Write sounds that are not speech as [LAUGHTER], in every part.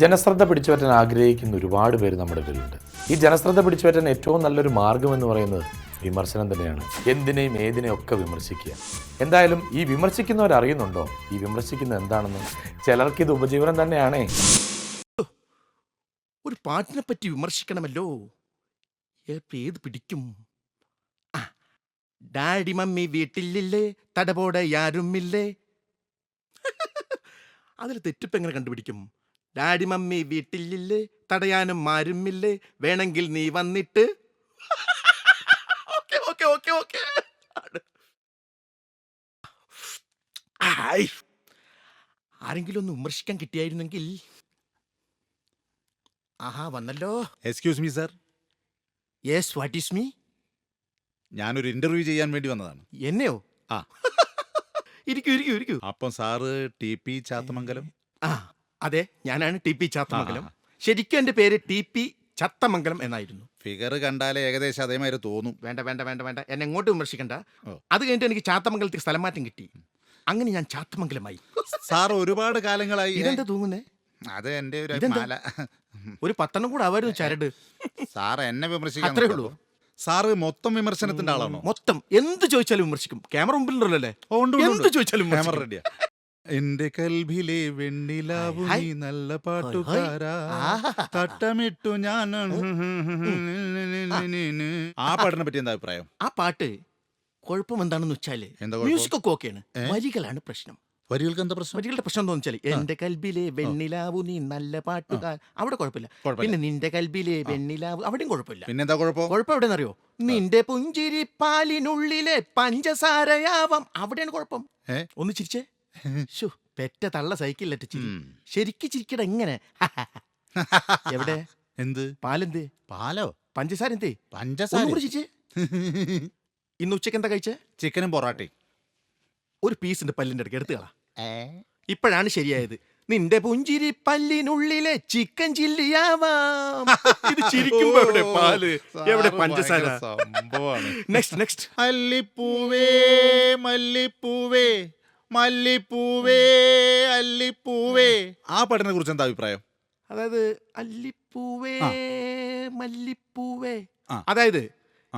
ജനശ്രദ്ധ പിടിച്ചുപറ്റാൻ ആഗ്രഹിക്കുന്ന ഒരുപാട് പേര് നമ്മുടെ ഇടയിലുണ്ട്. ഈ ജനശ്രദ്ധ പിടിച്ചുപറ്റാൻ ഏറ്റവും നല്ലൊരു മാർഗം എന്ന് പറയുന്നത് വിമർശനം തന്നെയാണ്. എന്തിനേയും ഏതിനെയും ഒക്കെ വിമർശിക്കുക. എന്തായാലും ഈ വിമർശിക്കുന്നവർ അറിയുന്നുണ്ടോ? ഈ വിമർശിക്കുന്ന എന്താണെന്ന്? ചിലർക്ക് ഇത് ഉപജീവനം തന്നെയാണേ. ഒരു പാട്ടിനെ പറ്റി വിമർശിക്കണമല്ലോ. ഏത് പിടിക്കും? Daddy mummy വീട്ടിലില്ലേ? തടപോടെ യാരുമില്ലേ? [LAUGHS] അതിൽ തെറ്റിപ്പ് എങ്ങനെ കണ്ടുപിടിക്കും? ഡാഡി മമ്മി വീട്ടിലില്ലേ? തടയാനും മാരുമില്ലേ? വേണമെങ്കിൽ നീ വന്നിട്ട്. Okay okay okay okay. ആരെങ്കിലും ഒന്ന് വിമർശിക്കാൻ കിട്ടിയായിരുന്നെങ്കിൽ. ആഹാ വന്നല്ലോ. Excuse me sir yes what is me ഞാനൊരു ഇന്റർവ്യൂ ചെയ്യാൻ വേണ്ടി വന്നതാണ്. എന്നെയോ? ആ. ഇരിക്കൂ ഇരിക്കൂ ഇരിക്കൂ. അപ്പം സാറ് ടി പി ചാത്തമംഗലം ആ. അതെ ഞാനാണ് ടി പി ചാത്തമംഗലം. ശരിക്കും എന്റെ പേര് ടി പി ചത്തമംഗലം എന്നായിരുന്നു. ഫിഗർ കണ്ടാലേ ഏകദേശം അതേമാതിരി തോന്നും. വേണ്ട വേണ്ട വേണ്ട വേണ്ട. എന്നെ എങ്ങോട്ട് വിമർശിക്കണ്ട. അത് കഴിഞ്ഞിട്ട് എനിക്ക് ചാത്തമംഗലത്തിൽ സ്ഥലം മാറ്റം കിട്ടി. അങ്ങനെ ഞാൻ ചാത്തമംഗലമായി. സാർ ഒരുപാട് കാലങ്ങളായി ഇതെന്താ തൂങ്ങുന്നേ അത് എന്റെ ഒരു? മാല. ഒരു പത്തെണ്ണം കൂടെ ആവായിരുന്നു ചരട്? സാർ എന്നെ വിമർശിക്കാൻ അത്രേ ഉള്ളൂ. സാർ മൊത്തം വിമർശനത്തിന്റെ ആളാണോ? മൊത്തം. എന്ത് ചോദിച്ചാലും വിമർശിക്കും. ക്യാമറ മുമ്പിലുണ്ടല്ലോ അല്ലേ? എന്ത്. ചോദിച്ചാലും ക്യാമറ റെഡിയാ. എന്റെ കൽബിലെ വെണ്ണിലാവു ഹായ്, നീ നല്ല പാട്ടുകാരാ. തട്ടമിട്ടു ഞാൻ ആ. പാട്ടിനെ പറ്റി എന്താ അഭിപ്രായം? ആ പാട്ട് കുഴപ്പം എന്താണെന്ന് വെച്ചാൽ എന്താ കുഴപ്പം? മ്യൂസിക് ഒക്കെ ഓക്കെയാണ്? വരികളാണ് പ്രശ്നം. വരികൾക്ക് എന്താ പ്രശ്നം? വരികളുടെ പ്രശ്നം എന്താ വെച്ചാൽ എന്റെ കൽബിലെ വെണ്ണിലാവു നീ നല്ല പാട്ടുകാർ. അവിടെ കുഴപ്പമില്ല. കുഴപ്പമില്ല. പിന്നെ നിന്റെ കൽബിലെ വെണ്ണിലാവു അവിടെയും കുഴപ്പമില്ല. പിന്നെന്താ കുഴപ്പം? കുഴപ്പം എവിടെയെന്നറിയോ നിന്റെ പുഞ്ചിരി പാലിനുള്ളിലെ പഞ്ചസാരയാവാം. അവിടെയാണ് കുഴപ്പം. ഏ? ഒന്ന് ചിരിച്ചേ. [LAUGHS] ശോ, പെറ്റ തള്ള സൈക്കിളിലെ ചിരി. ഉം. ശരിക്ക് ചിരിക്കട എങ്ങനെ [LAUGHS] എവിടെ? എന്ത്? പാലെന്തേ? പാലോ? പഞ്ചസാര എന്തേ പഞ്ചസാര. കൂടി ചിരിച്ചേ. [LAUGHS] ഇന്ന് ഉച്ചയ്ക്ക് എന്താ കഴിച്ചേ? ചിക്കനും പൊറാട്ടയും. ഒരു പീസിന്റെ പല്ലിന്റെ അടുക്ക് എടുത്തു കളാ. ഇപ്പോഴാണ് ശരിയായത്. നിന്റെ പുഞ്ചിരി പല്ലിനുള്ളിലെ ചിക്കൻ ചില്ലിയാവാം. ഇത് ചിരിക്കുമ്പോ എവിടെ പാൽ? എവിടെ സാറ് പഞ്ചസാര? ഭയങ്കര സംഭവമാണ്. നെക്സ്റ്റ് നെക്സ്റ്റ് മല്ലിപ്പൂവേ മല്ലിപ്പൂവേ. മല്ലിപ്പൂവേ അല്ലിപ്പൂവേ. ആ പാട്ടിനെ കുറിച്ച് എന്താ അഭിപ്രായം? അതായത് അല്ലിപ്പൂവേ. മല്ലിപ്പൂവേ. ആ. അതായത്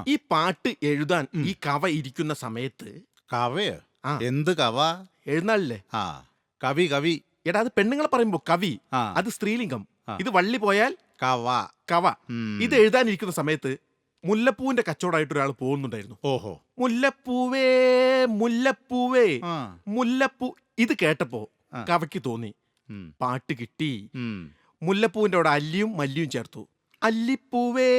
ഈ പാട്ട് എഴുതാൻ ഈ കവ ഇരിക്കുന്ന സമയത്ത് കവയോ? ആ. എന്ത് കവ? എഴുന്നാളില്ലേ? ആ. കവി കവി. എടാ അത് പെണ്ണുങ്ങളെ പറയുമ്പോ കവി ആ. അത് സ്ത്രീലിംഗം. ഇത് വള്ളി പോയാൽ കവ. കവ. ഉം. ഇത് എഴുതാനിരിക്കുന്ന സമയത്ത് മുല്ലപ്പൂവിന്റെ കച്ചവടമായിട്ട് ഒരാൾ പോകുന്നുണ്ടായിരുന്നു ഓഹോ മുല്ലപ്പൂവേ മുല്ലപ്പൂവേ ആ മുല്ലപ്പൂ ഇത് കേട്ടപ്പോ ആ. കവയ്ക്ക് തോന്നി ഉം. പാട്ട് കിട്ടി ഉം. മുല്ലപ്പൂവിന്റെ അവിടെ അല്ലിയും മല്ലിയും ചേർത്തു അല്ലിപ്പൂവേ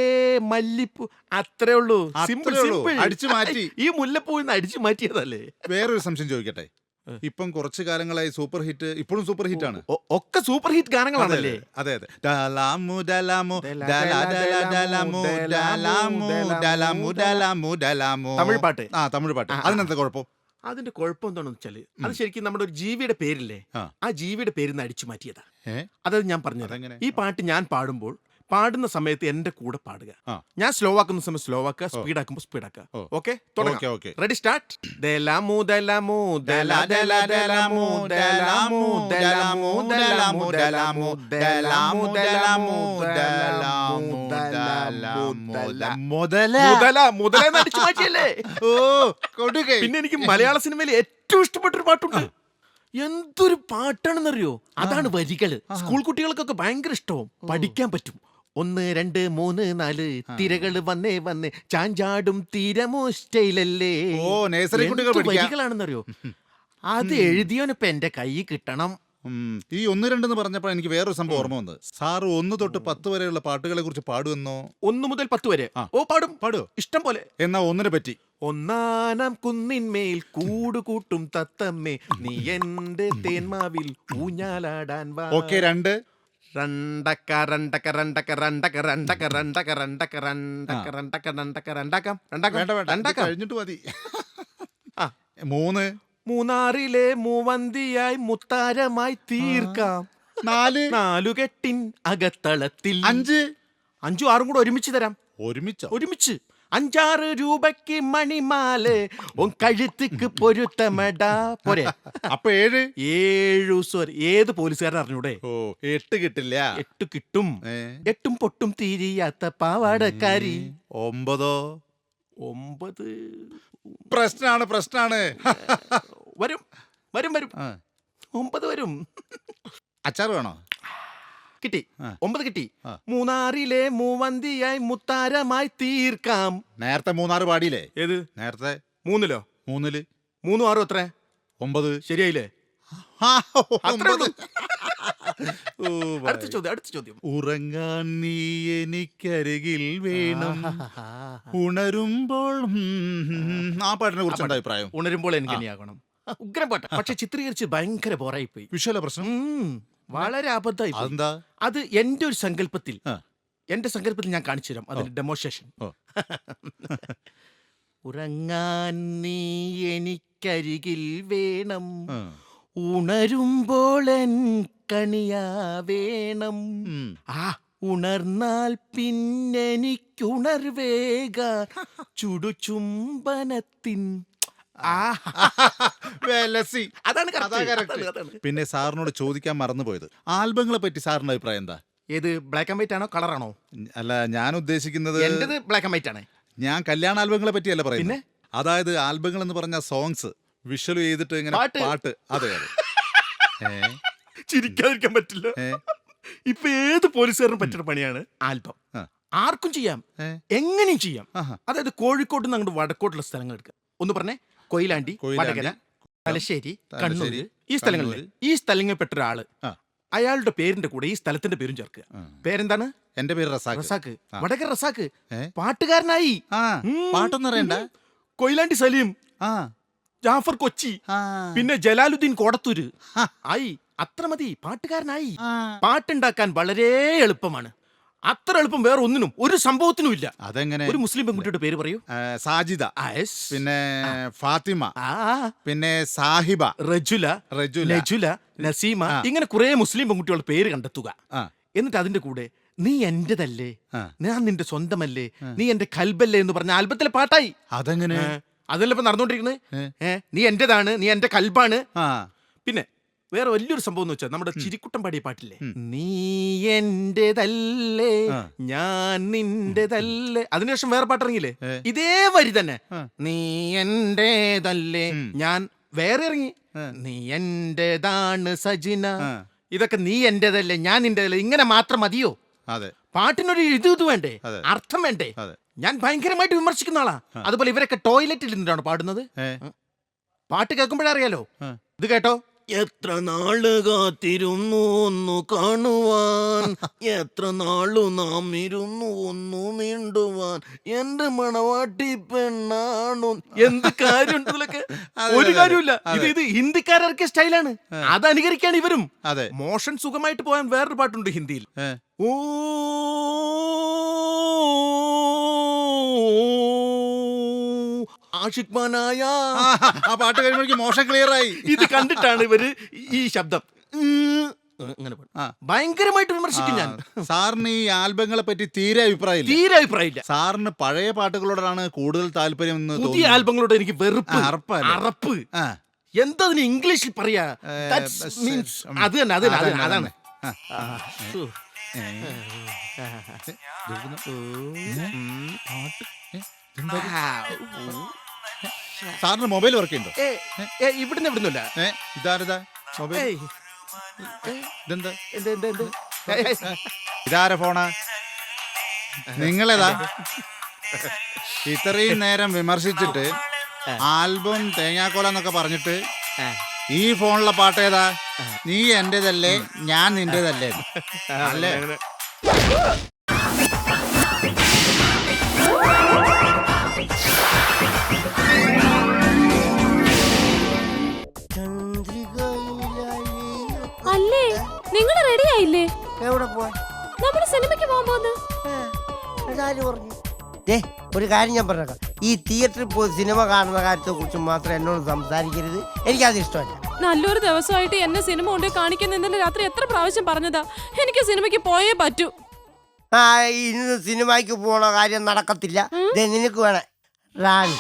മല്ലിപ്പൂ അത്രേ ഉള്ളൂ അത്രേ സിമ്പിൾ ഉള്ളൂ. സിമ്പിൾ അടിച്ചു മാറ്റി. ഈ മുല്ലപ്പൂവിന്ന് അടിച്ചു മാറ്റിയതല്ലേ വേറൊരു സംശയം ചോദിക്കട്ടെ. ഇപ്പം കുറച്ചു കാലങ്ങളായി സൂപ്പർ ഹിറ്റ് ഇപ്പോഴും സൂപ്പർ ഹിറ്റ് ആണ് ഒ- ഒക്കെ സൂപ്പർ ഹിറ്റ് ഗാനങ്ങളാണല്ലേ? അതെ അതെ ഡലാമു ഡലാമു ഡല, ഡല ഡല, ഡല ഡലാമു, ഡലാമു ഡലാമു ഡലാമു, ഡലാമു ഡലാമു ഡലാമു തമിഴ് പാട്ട്. ആ തമിഴ് പാട്ട്. അതിനെന്താ കുഴപ്പം? അതിന്റെ കുഴപ്പം എന്താണെന്ന് വെച്ചാൽ അത് ശരിക്കും നമ്മുടെ ഒരു ജീവിയുടെ പേരില്ലേ? ആ. ആ ജീവിയുടെ പേരിന്ന് അടിച്ചു മാറ്റിയതാ. ഏ? അതായത് ഞാൻ പറഞ്ഞത്. അതെങ്ങനെ? ഈ പാട്ട് ഞാൻ പാടുമ്പോൾ പാടുന്ന സമയത്ത് എന്റെ കൂടെ പാടുക ഞാൻ സ്ലോ ആക്കുന്ന സമയത്ത് സ്ലോ ആക്കുക സ്പീഡ് ആക്കുമ്പോൾ സ്പീഡ് ആക്കുക. Okay okay okay ready start ദലാമു ദലാമു ദല ദല ദലാമു ദലാമു ദലാമു ദലാമു ദലാമു ദലാമു ദലാമു ദലാമു ദലാമു ദല മുതല മുതല മുതലെന്ന് അടിച്ചു മാറ്റിയല്ലേ ഓ കൊടുകൈ പിന്നെ എനിക്ക് മലയാള സിനിമയിൽ ഏറ്റവും ഇഷ്ടപ്പെട്ട ഒരു പാട്ടുണ്ട് എന്തൊരു പാട്ടാണെന്നറിയോ അതാണ് വരികൾ സ്കൂൾ കുട്ടികൾക്കൊക്കെ ഭയങ്കര ഇഷ്ടവും പഠിക്കാൻ പറ്റും ഒന്ന് രണ്ട് മൂന്ന് നാല്. തിരകൾ വന്നേ വന്ന്. ചാഞ്ചാടും തീരമോ സ്റ്റൈലല്ലേ ഓ, nursery കുട്ടികൾ എന്ത് പഠിക്കാം. വരികളാണെന്നറിയോ [LAUGHS] അത് എഴുതിയോനിപ്പ എന്റെ കൈ കിട്ടണം. ഉം, ഈ ഒന്ന് രണ്ടെന്ന് പറഞ്ഞപ്പോൾ എനിക്ക് വേറൊരു സംഭവം ഓർമ്മ വന്നത്. സാറ് ഒന്ന് തൊട്ട് പത്ത് വരെയുള്ള പാട്ടുകളെ കുറിച്ച് പാടുമെന്നോ? ഒന്ന് മുതൽ പത്ത് വരെ. ആ. ഓ പാടും. പാടുവോ? ഇഷ്ടം പോലെ. എന്നാ ഒന്നിനെ പറ്റി. ഒന്നാനം കുന്നിന്മേൽ കൂടുകൂട്ടും തത്തമ്മേ. നീ [LAUGHS] എന്റെ തേന്മാവിൽ ഊഞ്ഞാലാടാൻ വാ. ഓക്കെ രണ്ട്. രണ്ടക്ക രണ്ടക്ക രണ്ടക്ക രണ്ടക്ക രണ്ടക്ക രണ്ടക്ക രണ്ടക്ക രണ്ടക്ക രണ്ടക്ക രണ്ടക്ക രണ്ടാക്കാം. രണ്ടാക്കാം? വേണ്ട വേണ്ട. ഇത് രണ്ടാക്കാം? കഴിഞ്ഞിട്ട് മതി. ആ. മൂന്ന്. മൂന്നാറിലെ മൂവന്തിയായി മുത്താരമായി തീർക്കാം. നാല്. നാലുകെട്ടിൻ അകത്തളത്തിൽ. അഞ്ച്. അഞ്ചും ആറും കൂടെ ഒരുമിച്ച് തരാം. ഒരുമിച്ചോ? ഒരുമിച്ച്. അഞ്ചാറ് രൂപയ്ക്ക് മണിമാൽ. ഓൻ കഴുത്തുക്ക് പൊരുത്തമടാ പോരെ. അപ്പൊ ഏഴ്? ഏഴു സോറി. ഏത് പോലീസുകാരൻ അറിഞ്ഞൂടെ? ഓ എട്ട് കിട്ടില്ല. എട്ട് കിട്ടും. ഏ, എട്ടും പൊട്ടും തീരിയാത്ത പാവാടക്കാരി. ഒമ്പതോ? ഒമ്പത്. പ്രശ്നാണ് പ്രശ്നാണ്. വരും. വരും വരും. ആ, ഒമ്പത് വരും. അച്ചാർ വേണോ? കിട്ടി. ഒമ്പത് കിട്ടി. മൂന്നാറിലെ മൂവന്തിയായി മുത്താരമായി തീർക്കാം. നേരത്തെ മൂന്നാറ് പാടിയില്ലേ? ഏത്? നേരത്തെ മൂന്നിലോ? മൂന്നിൽ. മൂന്നും ആറും എത്ര? ഒമ്പത്. ശരിയായില്ലേ? അടുത്ത ചോദ്യം അടുത്ത ചോദ്യം. ഉറങ്ങാൻ നീ എനിക്കരികിൽ വേണം. ഉണരുമ്പോൾ ആ പാട്ടിനെ കുറിച്ച് അഭിപ്രായം? ഉണരുമ്പോൾ എനിക്ക് ഇനിയാകണം. ഉഗ്രം പോട്ടെ. പക്ഷെ ചിത്രീകരിച്ച് ഭയങ്കര ബോറായി പോയി വിഷയല്ല പ്രശ്നം. ഉം, വളരെ അബദ്ധമായി പോയി. അതെന്താ? അത് എന്റെ ഒരു സങ്കല്പത്തിൽ ആ. എന്റെ സങ്കല്പത്തിൽ ഞാൻ കാണിച്ചു തരാം. അതിന്റെ ഡെമോൺസ്ട്രേഷൻ ഓ. ഉറങ്ങാൻ നീ എനിക്കരികിൽ വേണം. ആ, ഉണരുമ്പോൾ എൻ കണിയാ വേണം. ഉം. ആ ഉണർന്നാൽ പിന്നെനിക്കുണർവേക [LAUGHS] ചുടുചുംബനത്തിൻ [LAUGHS] വെലസി. അതാണ് correct. പിന്നെ സാറിനോട് ചോദിക്കാൻ മറന്നുപോയത്. ആൽബങ്ങളെ പറ്റി സാറിന്റെ അഭിപ്രായം എന്താ? ഏത് ബ്ലാക്ക് ആൻഡ് വൈറ്റ് ആണോ കളറാണോ അല്ല ഞാൻ ഉദ്ദേശിക്കുന്നത് എന്റേത് ബ്ലാക്ക് ആൻഡ് വൈറ്റ് ആണ്. ഞാൻ കല്യാണ ആൽബങ്ങളെ പറ്റിയല്ല പറയുന്നത്? പിന്നെ? അതായത് ആൽബങ്ങൾ എന്ന് പറഞ്ഞ സോങ്സ് വിഷ്വൽ ചെയ്തിട്ട് ഇങ്ങനെ പാട്ട്. പാട്ട്. അതെ അതെ. [LAUGHS] ഏ, ചിരിക്കാതിരിക്കാൻ പറ്റില്ല. ഏ, ഇപ്പൊ ഏത് പോലീസുകാരനും പറ്റുന്ന പണിയാണ് ആൽബം. ആ. ആർക്കും ചെയ്യാം. ഏ, എങ്ങനെയും ചെയ്യാം. ആഹാ. അതായത് കോഴിക്കോട്ട് നിന്ന് അങ്ങോട്ട് വടക്കോട്ടുള്ള സ്ഥലങ്ങൾ എടുക്കുക. ഒന്ന് പറഞ്ഞേ കൊയിലാണ്ടി കൊയിലാണ്ടി, വടകര തലശ്ശേരി തലശ്ശേരി, കണ്ണൂർ ഈ സ്ഥലങ്ങളിൽ ഈ സ്ഥലങ്ങളിൽ പെട്ട ഒരാൾ ആ. അയാളുടെ പേരിന്റെ കൂടെ ഈ സ്ഥലത്തിന്റെ പേരും ചേർക്കുക. ആ. പേരെന്താണ്? എന്റെ പേര് റസാഖ് റസാക്ക്. ആ. വടകര റസാക്ക്. ഏ? പാട്ടുകാരനായി. ആ. ഉം. പാട്ടൊന്നും അറിയണ്ട. കൊയിലാണ്ടി സലീം ആ. ജാഫർ കൊച്ചി ആ. പിന്നെ ജലാലുദ്ദീൻ കോടത്തൂര്. ആയി. അത്ര മതി. പാട്ടുകാരനായി. ആ. പാട്ടുണ്ടാക്കാൻ വളരെ എളുപ്പമാണ്. അത്ര എളുപ്പം വേറെ ഒന്നിനും ഒരു സംഭവത്തിനും ഇല്ല. അതെങ്ങനെ? ഒരു മുസ്ലിം പെൺകുട്ടിയുടെ പേര് പറയൂ. സാജിദ. പിന്നെ ഫാത്തിമ. ആ, പിന്നെ സാഹിബ. റജുല റജുല. നസീമ ആ. ഇങ്ങനെ കുറെ മുസ്ലിം പെൺകുട്ടികളുടെ പേര് കണ്ടെത്തുക. ആ. എന്നിട്ട് അതിന്റെ കൂടെ നീ എന്റേതല്ലേ ആ. ഞാൻ നിന്റെ സ്വന്തമല്ലേ? നീ എന്റെ കൽബല്ലേ? എന്ന് പറഞ്ഞ ആൽബത്തിലെ പാട്ടായി. അതെങ്ങനെ? ഏ, അതല്ല ഇപ്പൊ നടന്നുകൊണ്ടിരിക്കുന്നത്. ഏ, നീ എന്റേതാണ് നീ എന്റെ കൽബാണ്. ആ. പിന്നെ വേറെ വലിയൊരു സംഭവം എന്ന് വെച്ചാൽ നമ്മുടെ ചിരിക്കുട്ടം പാടിയ പാട്ടില്ലേ. നീ എന്റേതല്ലേ. ഞാൻ നിന്റേതല്ലേ. അതിനുശേഷം വേറെ പാട്ടിറങ്ങിയില്ലേ. ഇതേ വരി തന്നെ. നീ എന്റേതല്ലേ. ഞാൻ വേറെ ഇറങ്ങി. നീ എന്റേതാണ് സജിന. ഇതൊക്കെ നീ എന്റേതല്ലേ ഞാൻ നിന്റേതല്ലേ ഇങ്ങനെ മാത്രം മതിയോ? അതെ. പാട്ടിനൊരു ഇത് ഇത് വേണ്ടേ. അർത്ഥം വേണ്ടേ? ഞാൻ ഭയങ്കരമായിട്ട് വിമർശിക്കുന്ന ആളാ. അതുപോലെ ഇവരൊക്കെ ടോയ്ലറ്റിൽ നിന്നിട്ടാണ് പാടുന്നത് പാട്ട് കേൾക്കുമ്പോഴേ അറിയാലോ. ഇത് കേട്ടോ. എത്ര നാൾ കാത്തിരുന്നു ഒന്നു കാണുവാൻ? എത്ര നാളു നാം ഇരുന്നു ഒന്നു മിണ്ടുവാൻ? എന്റെ മണവാട്ടി പെണ്ണാണു? എന്ത് കാര്യമുണ്ടതിലൊക്കെ ഒരു കാര്യമില്ല ഇത്. ഇത് ഹിന്ദിക്കാരൊക്കെ സ്റ്റൈലാണ്. അത് അനുകരിക്കാണ് ഇവരും. അതെ. മോഷൻ സുഖമായിട്ട് പോകാൻ വേറൊരു പാട്ടുണ്ട് ഹിന്ദിയിൽ. ഓ ആഷിഖ്മാനായ. ആ, ആ പാട്ട് കഴിയുമ്പോഴേക്കും മോശം ക്ലിയർ ആയി. ഇത് കണ്ടിട്ടാണ് ഇവർ ഈ ശബ്ദം. ഉം, ഇങ്ങനെ ഭയങ്കരമായിട്ട് വിമർശിക്കും ഞാൻ. സാറിന് ഈ ആൽബങ്ങളെ പറ്റി തീരെ അഭിപ്രായമില്ല. തീരെ അഭിപ്രായമില്ല. സാറിന് പഴയ പാട്ടുകളോടാണ് കൂടുതൽ താല്പര്യം എന്ന് പുതിയ ആൽബങ്ങളോട് എനിക്ക് വെറുപ്പ്. അറപ്പ്. എന്താ അതിന് ഇംഗ്ലീഷിൽ പറയാ? മീൻസ്. അത് തന്നെ അത് തന്നെ അതാണ്. ആ, സാറിന് മൊബൈൽ വർക്ക് ഉണ്ടോ? ഇവിടുന്ന് ഇവിടുന്നില്ല. ഇതാരതാ? മൊബൈൽ? ഇതെന്താ. ഇതാര ഫോണാ? നിങ്ങളേതാ? ഇത്രയും നേരം വിമർശിച്ചിട്ട് ആൽബം തേങ്ങാക്കോല എന്നൊക്കെ പറഞ്ഞിട്ട് ഈ ഫോണിലെ പാട്ട് ഏതാ? നീ എന്റേതല്ലേ ഞാൻ നിന്റേതല്ലേ. അല്ലേ? നിങ്ങൾ റെഡി ആയില്ലേ? എവിടെ പോവാൻ നമ്മൾ സിനിമയ്ക്ക് പോകാൻ പോകുന്നു ഇതാര് പറഞ്ഞു ഏ ഒരു കാര്യം ഞാൻ പറഞ്ഞേക്കാം. ഈ തിയേറ്ററിൽ പോയി സിനിമ കാണുന്ന കാര്യത്തെ കുറിച്ച് മാത്രം എന്നോട് സംസാരിക്കരുത്. എനിക്കത് ഇഷ്ടമല്ല. നല്ലൊരു ദിവസമായിട്ട് എന്നെ സിനിമ കൊണ്ട് കാണിക്കുന്ന ഇന്നലെ രാത്രി എത്ര പ്രാവശ്യം പറഞ്ഞതാ? എനിക്ക് സിനിമയ്ക്ക് പോയേ പറ്റൂ. ആ ഇന്ന് സിനിമയ്ക്ക് പോണ കാര്യം നടക്കത്തില്ല. ദേ നിനക്ക് വേണം. റാണി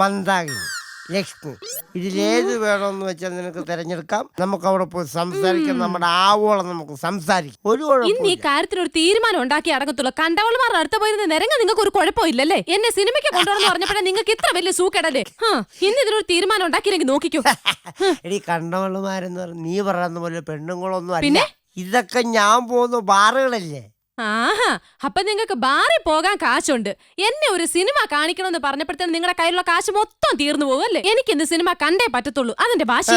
മന്ദാകിനി. ലക്ഷ്മി ഇതിലേത് വേണമെന്ന് വെച്ചാൽ നിനക്ക് തിരഞ്ഞെടുക്കാം. നമുക്ക് അവിടെ പോയി സംസാരിക്കാം. നമ്മുടെ ആവോളം നമുക്ക് സംസാരിക്കാം. ഒരു ഇന്ന് ഈ കുഴപ്പമില്ല ഒരു തീരുമാനം ഉണ്ടാക്കി അടങ്ങത്തുള്ളൂ. കണ്ടവളുമാരുടെ അടുത്ത് പോയിരുന്ന നിരങ്ങ നിങ്ങൾക്ക് ഒരു കുഴപ്പമില്ലല്ലേ? എന്നെ സിനിമയ്ക്ക് കൊണ്ടുവന്നു പറഞ്ഞപ്പോഴേ നിങ്ങൾക്ക് ഇത്ര വലിയ സൂക്കേടല്ലേ? ഹാ, ഇന്ന് ഇതിനൊരു തീരുമാനം ഉണ്ടാക്കിയില്ലെങ്കിൽ നോക്കിക്കോ. [LAUGHS] എടി കണ്ടവളുമാരെന്ന് പറഞ്ഞ നീ പറയുന്ന പോലെ പെണ്ണുങ്ങളൊന്നും അല്ല. പിന്നെ? ഇതൊക്കെ ഞാൻ പോകുന്ന ബാറുകളല്ലേ? ആഹാ അപ്പൊ നിങ്ങൾക്ക് ബാറിൽ പോകാൻ കാശുണ്ട്. എന്നെ ഒരു സിനിമ കാണിക്കണമെന്ന് പറഞ്ഞപ്പോഴത്തേന് നിങ്ങളുടെ കയ്യിലുള്ള കാശ് മൊത്തം തീർന്നു പോകും അല്ലേ? എനിക്ക് ഇന്ന് സിനിമ കണ്ടേ പറ്റത്തുള്ളൂ. അതിന്റെ ഭാഷ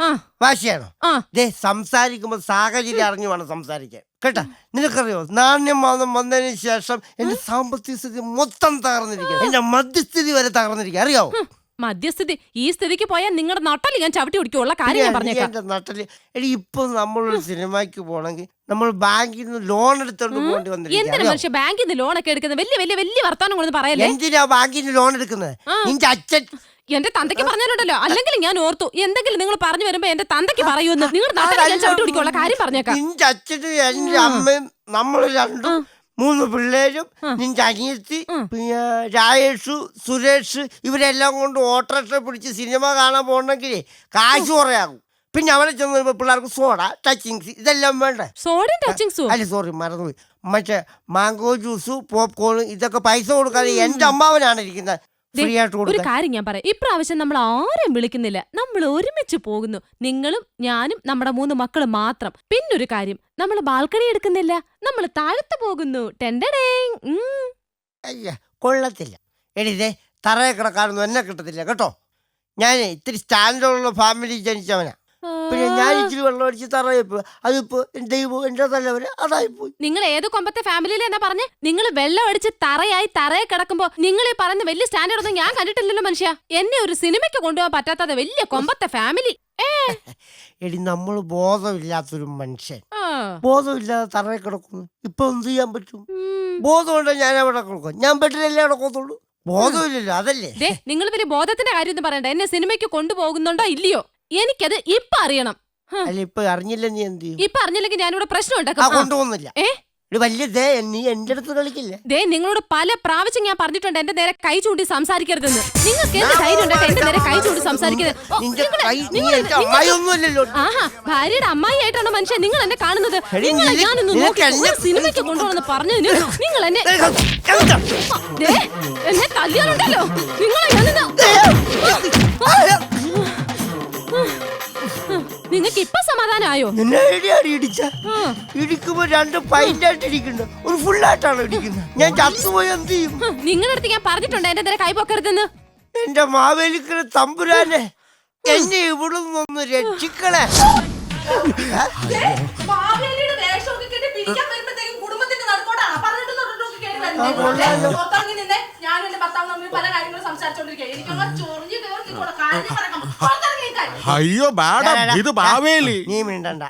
ആ വാശിയാണോ? ദേ സംസാരിക്കുമ്പോൾ സാഹചര്യം അറിഞ്ഞു വേണം സംസാരിക്കാൻ. കേട്ടാ? നിനക്കറിയോ? നാണ്യം മാസം വന്നതിന് ശേഷം എന്റെ സാമ്പത്തിക സ്ഥിതി മൊത്തം തകർന്നിരിക്കുക എന്റെ മധ്യസ്ഥിതി വരെ തകർന്നിരിക്കുക അറിയാവോ? മധ്യസ്ഥിതി ഈ സ്ഥിതിക്ക് പോയാൽ നിങ്ങളുടെ നട്ടൽ ഞാൻ ചവിട്ടി പിടിക്കുള്ള കാര്യം ഞാൻ പറഞ്ഞേക്കാം. എന്റെ നട്ടൽ എടി ഇപ്പൊ നമ്മളൊരു സിനിമയ്ക്ക് പോണെങ്കിൽ നമ്മൾ ബാങ്കിൽ നിന്ന് ലോൺ എടുത്തോണ്ട് പോകേണ്ടി എന്തിനാ മനുഷ്യ ബാങ്കിൽ നിന്ന് ലോണൊക്കെ എടുക്കുന്നത് വലിയ വലിയ വലിയ വർത്താനം കൊണ്ട് പറയല്ലേ? എന്തിനാ ബാങ്കിൽ നിന്ന് ലോൺ എടുക്കുന്നത്. നിന്റെ അച്ഛൻ എന്റെ തന്തയ്ക്ക് പറഞ്ഞിട്ടുണ്ടല്ലോ അല്ലെങ്കിൽ ഞാൻ ഓർത്തു എന്തെങ്കിലും നിങ്ങൾ പറഞ്ഞു വരുമ്പോ എന്റെ തന്തയ്ക്ക് പറയൂന്ന് നിങ്ങൾ നാട്ടിൽ ഞാൻ ചവിട്ടി കാര്യം പറഞ്ഞേക്കാം. നിന്റെ അച്ഛനും എന്റെ അമ്മയും നമ്മൾ രണ്ടും മൂന്ന് പിള്ളേരും നിന്റെ അനിയത്തി പിന്നെ രാജേഷു സുരേഷ് ഇവരെല്ലാം കൊണ്ട് ഓട്ടോറിക്ഷ പിടിച്ച് സിനിമ കാണാൻ പോകണമെങ്കിൽ കാശ് കുറയാകും പിന്നെ അവിടെ ചെന്ന് പിള്ളേർക്ക് സോഡ ടച്ചിങ്സ് ഇതെല്ലാം വേണ്ട? സോഡയും ടച്ചിങ്സും അല്ല സോറി മറന്നുപോയി. മറ്റേ മാംഗോ ജ്യൂസ് പോപ്കോൺ ഇതൊക്കെ പൈസ കൊടുക്കാതെ എന്റെ അമ്മാവനാണ് ഇരിക്കുന്നത്. ഒരു കാര്യം ഞാൻ പറയാം. ഇപ്രാവശ്യം നമ്മൾ ആരും വിളിക്കുന്നില്ല. നമ്മൾ ഒരുമിച്ച് പോകുന്നു. നിങ്ങളും ഞാനും നമ്മുടെ മൂന്ന് മക്കളും മാത്രം. പിന്നൊരു കാര്യം നമ്മൾ ബാൽക്കണി എടുക്കുന്നില്ല. നമ്മൾ താഴത്ത് പോകുന്നു. അയ്യ കൊള്ളത്തില്ല. എടിതേ തറയെ കിടക്കാനൊന്നും എന്നെ കിട്ടത്തില്ല കേട്ടോ? ഞാൻ ഇത്തിരി സ്റ്റാൻഡേർഡുള്ള ഫാമിലി ജനിച്ചവനാ. പിന്നെ ഞാൻ ഇച്ചിരി വെള്ളം അടിച്ച് തറയിൽ പോയി. അതിപ്പോ ദൈവം എന്റെ തലവരെ അതായിപ്പോയി. നിങ്ങൾ ഏത് കൊമ്പത്തെ ഫാമിലിയിലെന്നാ പറഞ്ഞേ? നിങ്ങൾ വെള്ളം അടിച്ച് തറയായി തറയെ കിടക്കുമ്പോ നിങ്ങൾ ഈ പറയുന്ന വലിയ സ്റ്റാൻഡേർഡ് ഒന്നും ഞാൻ കണ്ടിട്ടില്ലല്ലോ മനുഷ്യ. എന്നെ ഒരു സിനിമയ്ക്ക് കൊണ്ടുപോകാൻ പറ്റാത്തത് വലിയ കൊമ്പത്തെ ഫാമിലി. എടി നമ്മൾ ബോധമില്ലാത്തൊരു മനുഷ്യൻ. ബോധമില്ലാതെ തറയിൽ കിടക്കുന്നു. ഇപ്പൊ എന്ത് ചെയ്യാൻ പറ്റും? ബോധമുണ്ടോ ഞാൻ അവിടെ കിടക്കും ഞാൻ ബെഡിലല്ലേ കൊത്തുള്ളൂ ബോധമില്ലല്ലോ അതല്ലേ? നിങ്ങൾ പിന്നെ ബോധത്തിന്റെ കാര്യം പറയണ്ട. എന്നെ സിനിമയ്ക്ക് കൊണ്ടുപോകുന്നുണ്ടോ ഇല്ലയോ? എനിക്കത് ഇപ്പൊ അറിയണം. അല്ല ഇപ്പൊ അറിഞ്ഞില്ല നീ എന്ത് ചെയ്യും? ഇപ്പൊ അറിഞ്ഞില്ലെങ്കിൽ ഞാനിവിടെ പ്രശ്നം ഉണ്ടാക്കാം. കൊണ്ടുപോകുന്നില്ല. ഏ? നീ എന്റെ അടുത്ത് കളിക്കില്ലേ? ദേ നിങ്ങളോട് പല പ്രാവശ്യം ഞാൻ പറഞ്ഞിട്ടുണ്ട് എന്റെ നേരെ കൈ ചൂണ്ടി സംസാരിക്കരുതെന്ന്. നിങ്ങൾക്ക് എന്ത് ധൈര്യം ഉണ്ടായിട്ട് എന്റെ നേരെ കൈ ചൂണ്ടി സംസാരിക്കരുത്? ഓ, നിന്റെ നിങ്ങള്- കൈ- നീ നിങ്ങള്- എന്റെ അമ്മായിയൊന്നുമല്ലല്ലോ. ആഹാ ഭാര്യയുടെ അമ്മായി ആയിട്ടാണ് മനുഷ്യൻ നിങ്ങൾ എന്നെ കാണുന്നത്? എടി, നിങ്ങളെ നിനക്ക് ഞാനൊന്ന് നിനക്ക് നോക്കി എന്നെ- ഒരു സിനിമയ്ക്ക് കൊണ്ടുവന്ന് പറഞ്ഞതിന് നിങ്ങൾ എന്നെ? ദേ, എന്നെ തല്ലിയാലുണ്ടല്ലോ. നിങ്ങളെ ഞാനിന്ന് നിങ്ങൾക്ക് ഇപ്പൊ സമാധാനമായോ നിന്നെ എവിടെയാണ് ഇടിച്ച. ഇടിക്കുമ്പോ രണ്ട് പൈന്റായിട്ട് ഇരിക്കുന്നുണ്ട്. ഒരു ഫുള്ളായിട്ടാണ് ഇടിക്കുന്നത്. ഞാൻ ചത്തുപോയി എന്ത് ചെയ്യും? നിങ്ങളുടെ അടുത്ത് ഞാൻ പറഞ്ഞിട്ടുണ്ട് എന്റെ നേരെ കൈ പൊക്കരുതെന്ന്. എന്റെ മാവേലിക്കര തമ്പുരാനെ എന്നെ ഇവിടെ പിരിക്കാൻ വരുമ്പഴത്തേക്കും കുടുംബത്തിന്റെ നടുക്കോട്ടാണ്. പറഞ്ഞിട്ടും തൊട്ടിട്ടുമൊക്കെ കേറി വരുന്നത്. പുറത്തിറങ്ങി ഞാനും എന്റെ ഭർത്താവും തമ്മിൽ പല കാര്യങ്ങളും സംസാരിച്ചോണ്ടിരിക്കുക എനിക്കങ്ങ് ചൊറിഞ്ഞു കാര്യം പറയാം പുറത്തിറങ്ങി അയ്യോ മാഡം ഇത് ബാവേലി. നീ മിണ്ടണ്ട.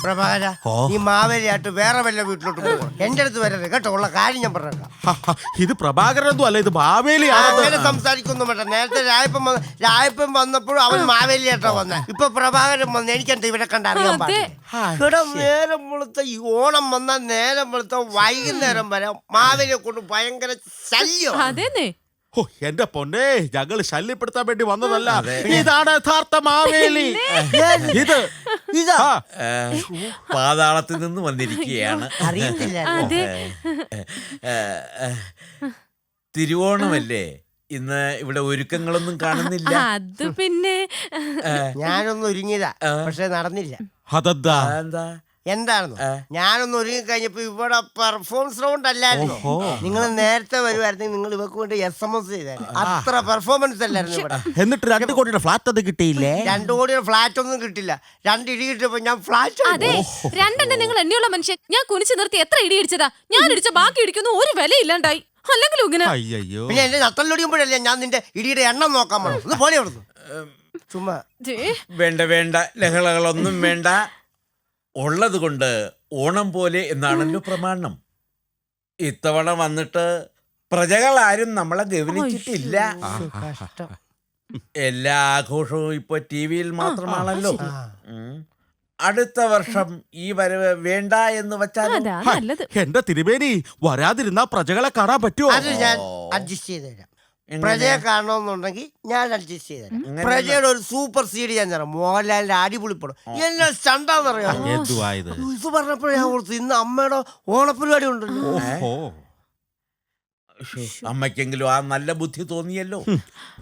പ്രഭാകര നീ മാവേലിയായിട്ട് വേറെ വല്ല വീട്ടിലോട്ട് പോകണം എന്റെ അടുത്ത് വരരുത് കേട്ടോ ഉള്ള കാര്യം ഞാൻ പറഞ്ഞേക്കാം. ഹ, ഹ, ഇത് പ്രഭാകരനൊന്നും അല്ല ഇത് ആ, ബാവേലിയാണ് അങ്ങനെ സംസാരിക്കൊന്നും വേണ്ട. നേരത്തെ രായപ്പൻ വന്ന വന്നപ്പോൾ വന്നപ്പോഴും അവൻ മാവേലിയായിട്ടാ വന്ന. ഇപ്പൊ പ്രഭാകരൻ വന്ന് എനിക്കെന്താ ഇവിടെ കണ്ട അറിയാൻ അതെ. പാടില്ല? ഇവിടെ നേരം വെളുത്ത ഈ ഓണം വന്ന നേരം വെളുത്ത വൈകുന്നേരം വരെ മാവേലിയെ കൊണ്ട് ഭയങ്കര ശല്യം അതേന്നേ. ഓ എന്റെ പൊന്നെ ഞങ്ങൾ ശല്യപ്പെടുത്താൻ വേണ്ടി വന്നതല്ല. ഇതാണ് യഥാർത്ഥ മാവേലി. ഇത്. പാതാളത്തിൽ നിന്ന് വന്നിരിക്കുകയാണ്. അറിയത്തില്ല. അതെ. തിരുവോണമല്ലേ? ഇന്ന് ഇവിടെ ഒരുക്കങ്ങളൊന്നും കാണുന്നില്ല. അത് പിന്നെ. ഞാനൊന്നും ഒരുങ്ങിയതാ. പക്ഷെ നടന്നില്ല. അതെന്താ? എന്താ എന്താണെന്നോ? ഞാനൊന്ന് ഒരുങ്ങി കഴിഞ്ഞപ്പോ ഇവിടെ പെർഫോമൻസ് റൗണ്ട് അല്ലായിരുന്നു? നിങ്ങൾ നേരത്തെ വരുമായിരുന്നെങ്കിൽ നിങ്ങൾ ഇവക്ക് വേണ്ടി എസ് എം എസ് ചെയ്തായിരുന്നു അത്ര പെർഫോമൻസ് അല്ലായിരുന്നു ഇവിടെ. എന്നിട്ട് രണ്ട് കോടിയുടെ ഫ്ലാറ്റ് അത് കിട്ടിയില്ലേ? രണ്ടു കോടിയുടെ ഫ്ലാറ്റ് ഒന്നും കിട്ടില്ല. രണ്ട് ഇടി കിട്ടിയപ്പോ ഞാൻ ഫ്ലാറ്റ് അതെ രണ്ടെണ്ണം നിങ്ങൾ എന്നെയുള്ള മനുഷ്യൻ. ഞാൻ കുനിച്ചു നിർത്തി എത്ര ഇടി ഇടിച്ചതാ? ഞാൻ ഇടിച്ച ബാക്കി ഇടിക്കുന്നു ഒരു വില ഇല്ലാണ്ടായി അല്ലെങ്കിലും ഇങ്ങനെ അയ്യോ പിന്നെ എന്റെ നത്തല്ലൊടിയുമ്പോഴല്ലേ ഞാൻ നിന്റെ ഇടിയുടെ എണ്ണം നോക്കാൻ പോലെ ചുമ്മാ. വേണ്ട വേണ്ട. ലഹളകളൊന്നും വേണ്ട. ഉള്ളത് കൊണ്ട് ഓണം പോലെ എന്നാണല്ലോ പ്രമാണം. ഇത്തവണ വന്നിട്ട് പ്രജകളാരും നമ്മളെ ഗവനിച്ചിട്ടില്ല കഷ്ടം. എല്ലാ ആഘോഷവും ഇപ്പൊ ടി വിയിൽ മാത്രമാണല്ലോ. അടുത്ത വർഷം ഈ വരവ് വേണ്ട എന്ന് വെച്ചാൽ എന്റെ തിരുമേനി വരാതിരുന്ന പ്രജകളെ കാണാൻ പറ്റുമോ അത് ഞാൻ അഡ്ജസ്റ്റ് ചെയ്ത് തരാം. എങ്ങനെ? പ്രജയെ കാണണമെന്നുണ്ടെങ്കിൽ ഞാൻ അഡ്ജസ്റ്റ് ചെയ്ത് പ്രജയുടെ ഒരു സൂപ്പർ സീഡ് ഞാൻ തരാം. മോഹൻലാലിന്റെ അടിപൊളി പടം എന്നെ സ്റ്റണ്ടാന്നറിയാം എന്തുവാ ഇത് പറഞ്ഞപ്പോഴേ ഞാൻ ഓർത്തു ഇന്ന് അമ്മയുടെ ഓണപ്പരിപാടി ഉണ്ടല്ലോ. അമ്മക്കെങ്കിലും അമ്മയ്ക്കെങ്കിലും ആ നല്ല ബുദ്ധി തോന്നിയല്ലോ.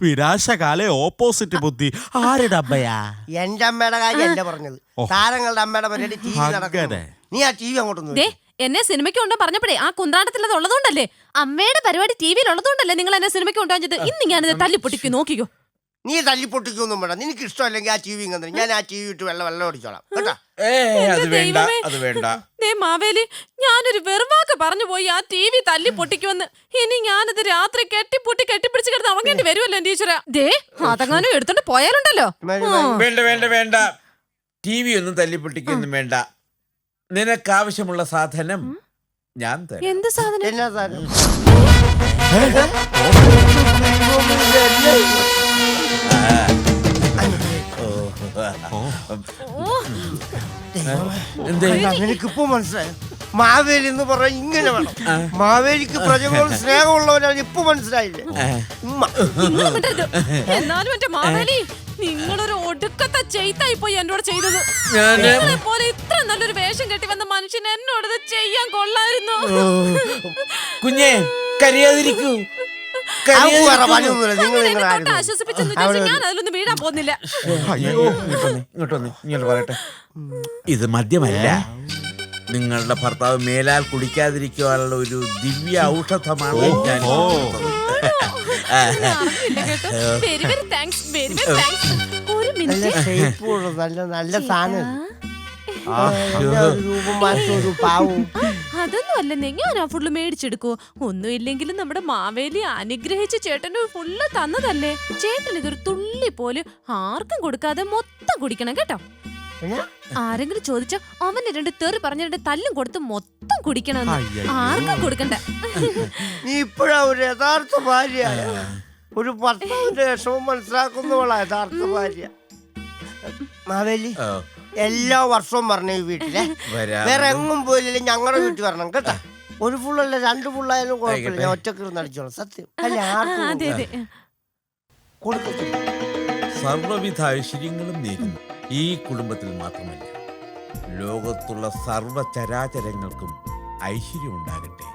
വിരാശകാലെ ഓപ്പോസിറ്റ് ബുദ്ധി. ആരുടെ അമ്മയാ? എന്റെ അമ്മയുടെ കാര്യം എന്റെ പറഞ്ഞത്. താരങ്ങളുടെ അമ്മയുടെ പരിപാടി ടി വി അങ്ങനെ. നീ ആ ടി വി അങ്ങോട്ടൊന്നും ദേ എന്നെ സിനിമയ്ക്ക് ഉണ്ടെന്ന് പറഞ്ഞപ്പോഴേ ആ കുന്ത്രാട്ടത്തിൽ അത് ഉള്ളതുകൊണ്ടല്ലേ? അമ്മയുടെ പരിപാടി ടി വിയിൽ ഉള്ളതുകൊണ്ടല്ലേ നിങ്ങൾ എന്നെ സിനിമയ്ക്ക് കൊണ്ടുവന്നത് ഇന്ന് ഞാനിത് തല്ലിപ്പൊട്ടിക്കും നോക്കിക്കോ. നീ തല്ലി പൊട്ടിക്കൊന്നും വേണ്ട. നിനക്ക് ഇഷ്ടമല്ലെങ്കിൽ ആ ടി വി ഞാൻ ആ ടി വി ഇട്ട് വെള്ളം വെള്ളം അടിച്ചോളാം. കേട്ടാ? ഏ അത് വേണ്ട അത് വേണ്ട. ദേ മാവേലി ഞാനൊരു വെറുവാക്ക് പറഞ്ഞു പോയി ആ ടി വി തല്ലി പൊട്ടിക്കുമെന്ന് ഇനി ഞാനത് രാത്രി കെട്ടിപ്പൊട്ടി കെട്ടിപ്പിടിച്ച് കിടന്ന് അവങ്ങേണ്ടി വരുമല്ലോ എന്റെ ദേ അതങ്ങാനും എടുത്തോണ്ട് പോയാലുണ്ടല്ലോ. വേണ്ട വേണ്ട വേണ്ട. ടി വി ഒന്നും തല്ലിപ്പൊട്ടിക്കൊന്നും വേണ്ട. നിനക്കാവശ്യമുള്ള സാധനം ഞാൻ തരാം. എന്ത് സാധനം? എല്ലാ നിനക്കിപ്പോ മനസ്സിലായോ. മാവേലി എന്ന് പറഞ്ഞ ഇങ്ങനെ വേണം. മാവേലിക്ക് പ്രജകളോട് സ്നേഹമുള്ളവരാണ് ഇപ്പൊ മനസ്സിലായില്ലേ. എന്നാലും മാവേലി നിങ്ങളൊരു ചെയ്ത്തായി പോയി എന്നോട് ചെയ്തത്. ഞാൻ നിങ്ങളെ പോലെ ഇത്ര നല്ലൊരു വേഷം കെട്ടി വന്ന മനുഷ്യൻ എന്നോട് ഇത് ചെയ്യാൻ കൊള്ളായിരുന്നു. കുഞ്ഞെ കരിയാതിരിക്കൂ. അവർക്ക് വേറെ പണിയൊന്നുമില്ല നിങ്ങൾ അങ്ങനെ നിങ്ങൾ എന്നെ തൊട്ട് ആയിരുന്നു ആശ്വസിപ്പിച്ചെന്ന് വിചാരിച്ച് ഞാൻ അതിലൊന്നും വീഴാൻ പോകുന്നില്ല. അയ്യോ ഇങ്ങോട്ട് വന്നേ, ഇങ്ങോട്ട് വന്നേ, ഇങ്ങോട്ട് പറയട്ടെ. ഇത് മദ്യമല്ല. നിങ്ങളുടെ ഭർത്താവ് മേലാൽ കുടിക്കാതിരിക്കുവാനുള്ള ഒരു ദിവ്യ ഔഷധമാണ് ഞാൻ ഓ. അറിയില്ല കേട്ടോ. Very very thanks very very thanks ഒരു നല്ല മിനിറ്റ് ഷേപ്പുള്ള നല്ല നല്ല സാധനം എന്റെ ഒരു രൂപം മാറ്റം ഒരു പാവവും അതൊന്നും അല്ലെന്നേ ഞാൻ ആ ഫുള്ള് മേടിച്ചെടുക്കൂ ഒന്നും ഇല്ലെങ്കിലും നമ്മുടെ മാവേലി അനുഗ്രഹിച്ച് ചേട്ടന് ഫുള്ള് തന്നതല്ലേ? ചേട്ടൻ ഇതൊരു തുള്ളി പോലും ആർക്കും കൊടുക്കാതെ മൊത്തം കുടിക്കണം കേട്ടോ? ആരെങ്കിലും ചോദിച്ചാ അവന് രണ്ട് തെറി പറഞ്ഞ രണ്ട് തല്ലും കൊടുത്ത് മൊത്തം കുടിക്കണം. ആർക്കും കൊടുക്കണ്ട. നീ ഇപ്പോഴാ ഒരു യഥാർത്ഥ ഭാര്യ. ഒരു ഭർത്താവിന്റെ വിഷമം മനസ്സിലാക്കുന്നവളാ യഥാർത്ഥ ഭാര്യ. മാവേലി എല്ലാ വർഷവും പറഞ്ഞ ഈ വീട്ടിലെ. വരാം. വേറെ എങ്ങും പോയില്ലെങ്കിൽ ഞങ്ങളുടെ വീട്ടിൽ വരണം കേട്ടാ. ഒരു ഫുള്ളല്ല രണ്ട് ഫുള്ളായാലും കുഴപ്പമില്ല. ഞാൻ ഒറ്റയ്ക്ക് ഇരുന്ന് അടിച്ചോളാം സത്യം. അല്ല? ആർക്കും അതെ അതെ. സർവവിധ ഐശ്വര്യങ്ങളും നേരുന്നു. ഈ കുടുംബത്തിൽ മാത്രമല്ല ലോകത്തുള്ള സർവ ചരാചരങ്ങൾക്കും ഐശ്വര്യം ഉണ്ടാകട്ടെ